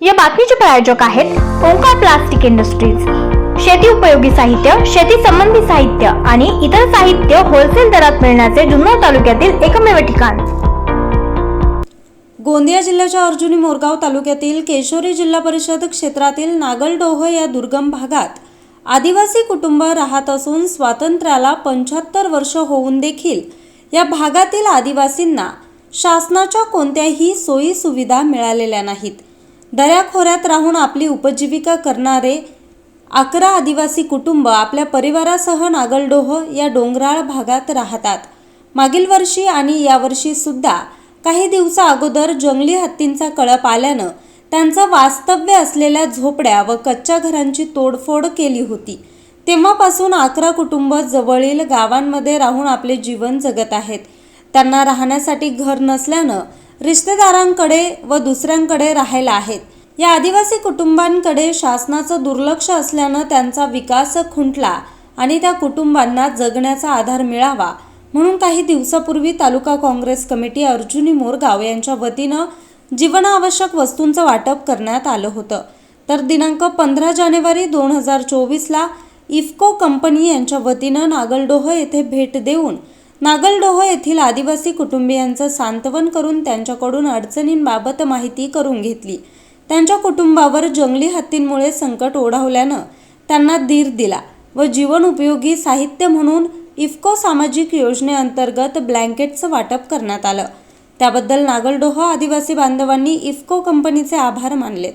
या बातमीचे प्रायोजक आहेत ओंकार प्लास्टिक इंडस्ट्रीज. शेती उपयोगी साहित्य शेती संबंधी साहित्य आणि इतर साहित्य होलसेल दरात मिळण्याचे जुन्नर तालुक्यातील एकमेव ठिकाण. गोंदिया जिल्ह्याच्या अर्जुनी मोरगाव तालुक्यातील केशोरी जिल्हा परिषद क्षेत्रातील नागलडोह या दुर्गम भागात आदिवासी कुटुंब राहत असून स्वातंत्र्याला पंच्याहत्तर वर्ष होऊन देखील या भागातील आदिवासींना शासनाच्या कोणत्याही सोयी सुविधा मिळालेल्या नाहीत. दऱ्याखोऱ्यात राहून आपली उपजीविका करणारे अकरा आदिवासी कुटुंब आपल्या परिवारासह नागलडोह या डोंगराळ भागात राहतात. मागील वर्षी आणि यावर्षी सुद्धा काही दिवसा अगोदर जंगली हत्तींचा कळप आल्यानं त्यांचं वास्तव्य असलेल्या झोपड्या व कच्च्या घरांची तोडफोड केली होती. तेव्हापासून अकरा कुटुंब जवळील गावांमध्ये राहून आपले जीवन जगत आहेत. त्यांना राहण्यासाठी घर नसल्यानं रिश्तेदारांकडे व दुसऱ्यांकडे राहायला आहेत. या आदिवासी कुटुंबांकडे शासनाचं दुर्लक्ष असल्यानं त्यांचा विकास खुंटला आणि त्या कुटुंबांना जगण्याचा आधार मिळावा. म्हणून काही दिवसापूर्वी तालुका काँग्रेस कमिटी अर्जुनी मोरगाव यांच्या वतीनं जीवनावश्यक वस्तूंचं वाटप करण्यात आलं होतं. तर दिनांक पंधरा जानेवारी दोन हजार चोवीसला इफ्को कंपनी यांच्या वतीनं नागलडोह येथे भेट देऊन नागलडोह येथील आदिवासी कुटुंबियांचं सांत्वन करून त्यांच्याकडून अडचणींबाबत माहिती करून घेतली. त्यांच्या कुटुंबावर जंगली हत्तींमुळे संकट ओढावल्यानं त्यांना धीर दिला व जीवन उपयोगी साहित्य म्हणून इफ्को सामाजिक योजनेअंतर्गत ब्लँकेटचं वाटप करण्यात आलं. त्याबद्दल नागलडोह आदिवासी बांधवांनी इफ्को कंपनीचे आभार मानलेत.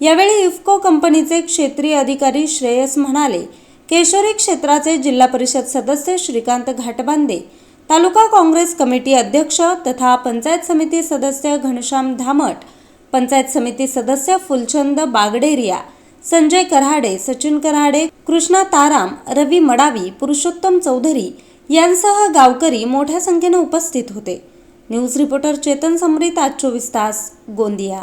यावेळी इफ्को कंपनीचे क्षेत्रीय अधिकारी श्रेयस म्हणाले केशरी क्षेत्राचे जिल्हा परिषद सदस्य श्रीकांत घाटबांदे तालुका काँग्रेस कमिटी अध्यक्ष तथा पंचायत समिती सदस्य घनश्याम धामट पंचायत समिती सदस्य फुलचंद बागडेरिया संजय कराडे सचिन कराडे कृष्णा ताराम रवी मडावी पुरुषोत्तम चौधरी यांसह गावकरी मोठ्या संख्येने उपस्थित होते. न्यूज रिपोर्टर चेतन समरीत आज चोवीस तास गोंदिया.